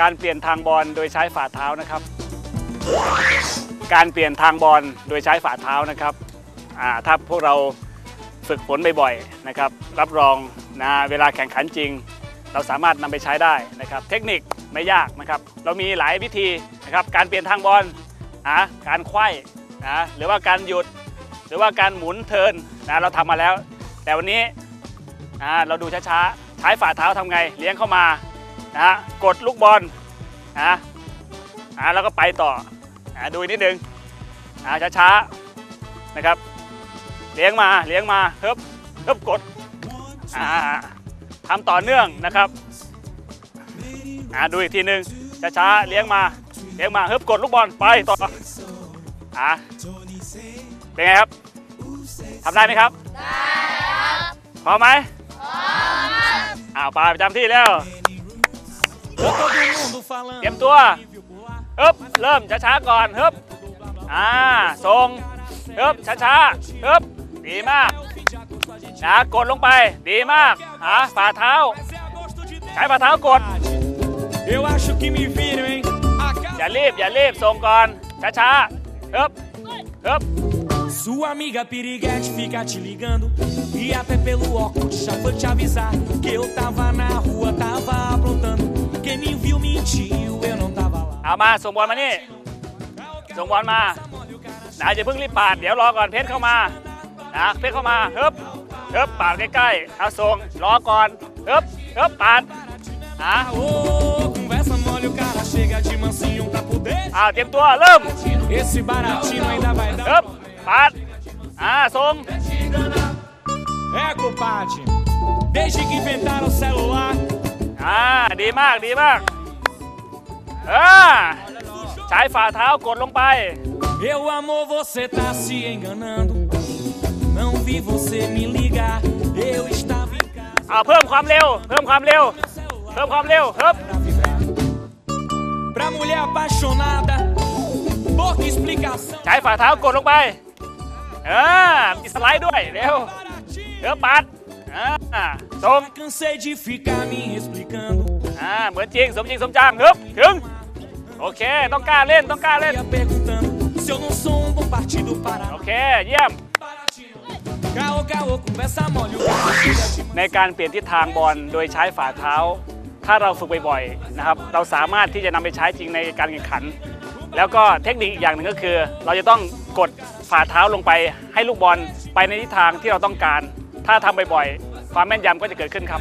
การเปลี่ยนทางบอลโดยใช้ฝ่าเท้านะครับ การเปลี่ยนทางบอลโดยใช้ฝ่าเท้านะครับถ้าพวกเราฝึกฝนบ่อยๆนะครับ รับรองนะเวลาแข่งขันจริง เราสามารถนำไปใช้ได้นะครับ เทคนิคไม่ยากนะครับ เรามีหลายวิธีนะครับ การเปลี่ยนทางบอลนะการไขว้นะหรือว่าการหยุด หรือว่าการหมุนเทินนะเราทำมาแล้ว แต่วันนี้อ่าเราดูช้าๆใช้ฝ่าเท้าทำไง เลี้ยงเข้ามา นะฮะกดลูกบอลนะอ่าแล้วก็ไปต่ออ่าดูอีกนิดนึงอ่าช้าๆนะครับ เลี้ยงมาเลี้ยงมาเฮิบเฮิบกดอ่าทำต่อเนื่องนะครับอ่าดูอีกทีหนึ่งช้าๆเลี้ยงมาเลี้ยงมาเฮิบกดลูกบอลไปต่ออ่าเป็นไงครับทำได้ไหมครับพร้อมไหมพร้อมอ้าวไปประจำที่แล้ว เตรียมตัวฮึบเริ่มช้าๆก่อนฮึบอ่าทรงฮึบช้าๆฮึบดีมากนะกดลงไปดีมากหาฝ่าเท้า ใช้ฝ่าเท้ากด Eu acho que me viram, hein? A อย่ารีบอย่ารีบส่งก่อนช้าๆฮึบฮึบ Sua amiga piriguete fica te ligando E até pelo óculos já foi te avisar Que eu tava เอามาส่งบอลมานี่ ส่งบอลมานะอย่าเพิ่งรีบปาด เดี๋ยวรอก่อนเพชรเข้ามานะเพชรเข้ามาฮึบฮึบปาดใกล้ๆเอาส่งรอก่อนฮึบฮึบปาดนะ Ô, conversa mole, o cara chega de mansinho pra poder อ้าวเตรียมตัวเริ่ม Esse baratinho ainda vai ฮึ dar บปาดอ่าส่ง É, compadre Desde que inventaram o celular อ่าดีมากดีมาก เออใช้ฝ่าเท้ากดลงไป Meu amor, você tá se enganando Não vi você me ligar Eu estava em casa เอาเพิ่มความเร็ว เพิ่มความเร็ว เพิ่มความเร็วฮึบ pra vibrar Pra mulher apaixonada Pouca explicação ใช้ฝ่าเท้ากดลงไป เออมีสไลด์ด้วย เร็วเร็วปัดอ่าส่ง Cansei de ficar me explicando อ่าเหมือนจริง สมจริง สมจังฮึบถึงโอ เค ต้องกล้าเล่นต้องกล้าเล่น Ia perguntando Se eu não sou um bom partido para โอเค เยี่ยม Caô, caô, conversa mole O cara chega de ในการเปลี่ยนทิศทางบอลโดยใช้ฝ่าเท้า ถ้าเราฝึกบ่อยๆนะครับ เราสามารถที่จะนำไปใช้จริงในการแข่งขัน แล้วก็เทคนิคอีกอย่างหนึ่งก็คือ เราจะต้องกดฝ่าเท้าลงไป ให้ลูกบอลไปในทิศทางที่เราต้องการ ถ้าทำบ่อยๆ ความแม่นยำก็จะเกิดขึ้นครับ